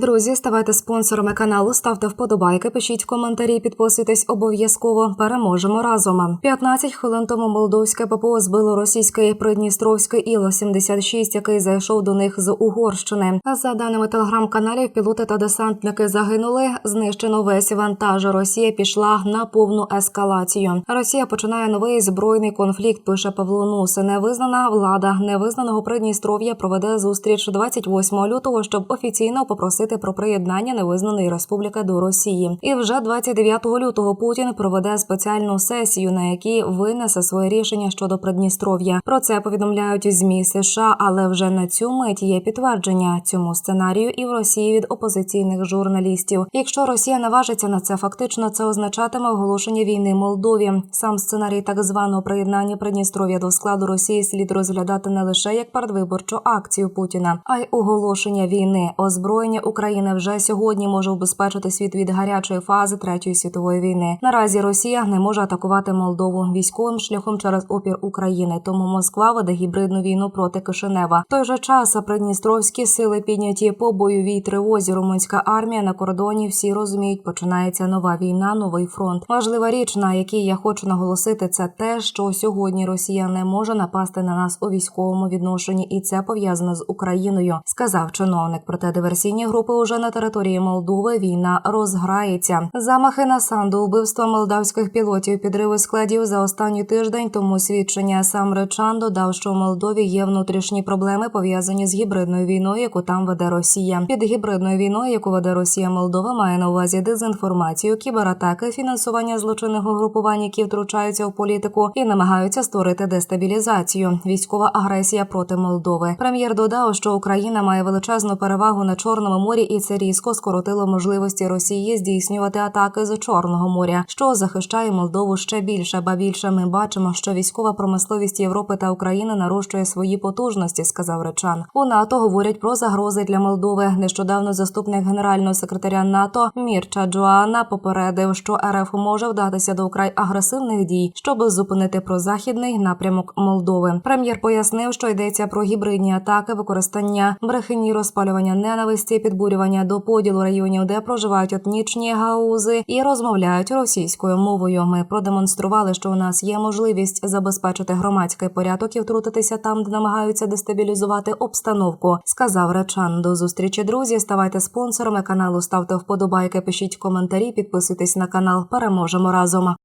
Друзі, ставайте спонсорами каналу, ставте вподобайки, пишіть коментарі, підписуйтесь обов'язково. Переможемо разом. 15 хвилин тому молдовське ППО збило російський Придністровський Іл 76 який зайшов до них з Угорщини. За даними телеграм-каналів, пілоти та десантники загинули. Знищено весь вантаж. Росія пішла на повну ескалацію. Росія починає новий збройний конфлікт. Пише Павло Нус. Невизнана влада невизнаного Придністров'я проведе зустріч 28 лютого, щоб офіційно попросити про приєднання невизнаної республіки до Росії. І вже 29 лютого Путін проведе спеціальну сесію, на якій винесе своє рішення щодо Придністров'я. Про це повідомляють змі США, але вже на цю мить є підтвердження цьому сценарію і в Росії від опозиційних журналістів. Якщо Росія наважиться на це, фактично це означатиме оголошення війни Молдові. Сам сценарій так званого приєднання Придністров'я до складу Росії слід розглядати не лише як передвиборчу акцію Путіна, а й оголошення війни. Озброєння України вже сьогодні може убезпечити світ від гарячої фази третьої світової війни. Наразі Росія не може атакувати Молдову військовим шляхом через опір України. Тому Москва веде гібридну війну проти Кишинева. В той же час придністровські сили підняті по бойовій тривозі. Румунська армія на кордоні всі розуміють, починається нова війна, новий фронт. Важлива річ, на якій я хочу наголосити, це те, що сьогодні Росія не може напасти на нас у військовому відношенні, і це пов'язано з Україною, сказав чиновник. Проте диверсійні групи уже на території Молдови війна розграється. Замахи на санду, убивства молдавських пілотів, підриви складів за останній тиждень. Тому свідчення сам Речан додав, що у Молдові є внутрішні проблеми пов'язані з гібридною війною, яку там веде Росія. Під гібридною війною, яку веде Росія, Молдова має на увазі дезінформацію, кібератаки, фінансування злочинних угрупувань, які втручаються в політику і намагаються створити дестабілізацію. Військова агресія проти Молдови. Прем'єр додав, що Україна має величезну перевагу на Чорному морі, і це різко скоротило можливості Росії здійснювати атаки з Чорного моря, що захищає Молдову ще більше. Ба більше ми бачимо, що військова промисловість Європи та України нарощує свої потужності, сказав Речан. У НАТО говорять про загрози для Молдови. Нещодавно заступник генерального секретаря НАТО Мірча Джоана попередив, що РФ може вдатися до украй агресивних дій, щоб зупинити прозахідний напрямок Молдови. Прем'єр пояснив, що йдеться про гібридні атаки, використання брехені, розпалювання ненависті, підбурювання до поділу районів, де проживають етнічні гаузи і розмовляють російською мовою. Ми продемонстрували, що у нас є можливість забезпечити громадський порядок і втрутитися там, де намагаються дестабілізувати обстановку. Сказав Речан. До зустрічі, друзі. Ставайте спонсорами каналу, ставте вподобайки, пишіть коментарі, підписуйтесь на канал. Переможемо разом.